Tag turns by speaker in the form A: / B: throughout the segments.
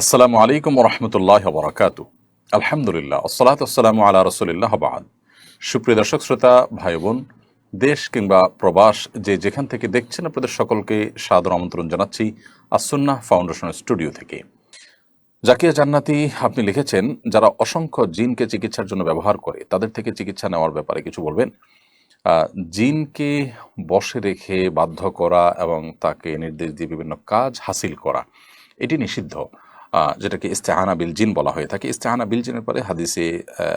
A: আসসালামু আলাইকুম রহমতুল্লাহ বরাকাতু আলহামদুলিল্লাহ আসসালাত আসসালামু আলা রসুলিল্লাহ বাদ সুপ্রিয় দর্শক, শ্রোতা ভাই বোন দেশ কিংবা প্রবাস যে যেখান থেকে দেখছেন, আপনাদের সকলকে সাদর আমন্ত্রণ জানাচ্ছি আসুন্না ফাউন্ডেশনের স্টুডিও থেকে। জাকিয়া জান্নাতি, আপনি লিখেছেন, যারা অসংখ্য জিনকে চিকিৎসার জন্য ব্যবহার করে, তাদের থেকে চিকিৎসা নেওয়ার ব্যাপারে কিছু বলবেন? জিনকে বশে রেখে বাধ্য করা এবং তাকে নির্দেশ দিয়ে বিভিন্ন কাজ হাসিল করা, এটি নিষিদ্ধ। যেটাকে ইস্তেহানা বিল জিন বলা হয়ে থাকে। ইস্তেহানা বিল জিনের পরে হাদিসে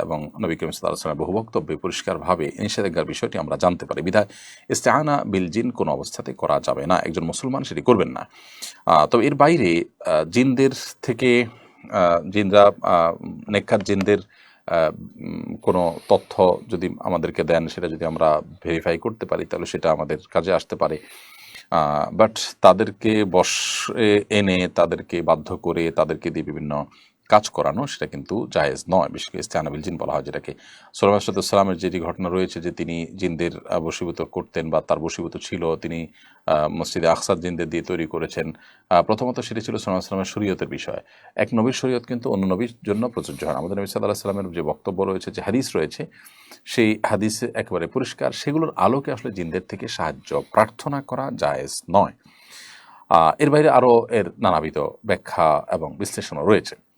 A: এবং নবী করিম সাল্লামের বহু বক্তব্যে পরিষ্কারভাবে নিষেধাজ্ঞার বিষয়টি আমরা জানতে পারি। বিধায় ইস্তেহানা বিল জিন কোনো অবস্থাতে করা যাবে না। একজন মুসলমান সেটি করবেন না। তবে এর বাইরে জিনদের থেকে জিনরা আহ, জিনদের কোনো তথ্য যদি আমাদেরকে দেন সেটা যদি আমরা ভেরিফাই করতে পারি তাহলে সেটা আমাদের কাজে আসতে পারে। বাট তাদেরকে বসে এনে তাদেরকে বাধ্য করে তাদেরকে দিয়ে বিভিন্ন কাজ করানো সেটা কিন্তু জায়েজ নয়। বিশেষ করে ইস্তেহানাবিল জিন বলা হয় যেটাকে। সোলামাসালামের যেটি ঘটনা রয়েছে যে তিনি জিনদের আহ, বশীভূত করতেন বা তার বশীভূত ছিল তিনি মসজিদে আকসাদ জিনদের দিয়ে তৈরি করেছেন। প্রথমত সেটি ছিল সোলাম সাল্লামের শরীয়তের বিষয়। এক নবীর শরীয়ত কিন্তু অন্য নবীর জন্য প্রযোজ্য হয় আমাদের নবী সাল্লাহ সাল্লামের যে বক্তব্য রয়েছে যে হাদিস রয়েছে সেই হাদিসে একেবারে পরিষ্কার। সেগুলোর আলোকে আসলে জিনদের থেকে সাহায্য প্রার্থনা করা জায়েজ নয়। এর বাইরে আরও এর নানাবিধ ব্যাখ্যা এবং বিশ্লেষণও রয়েছে।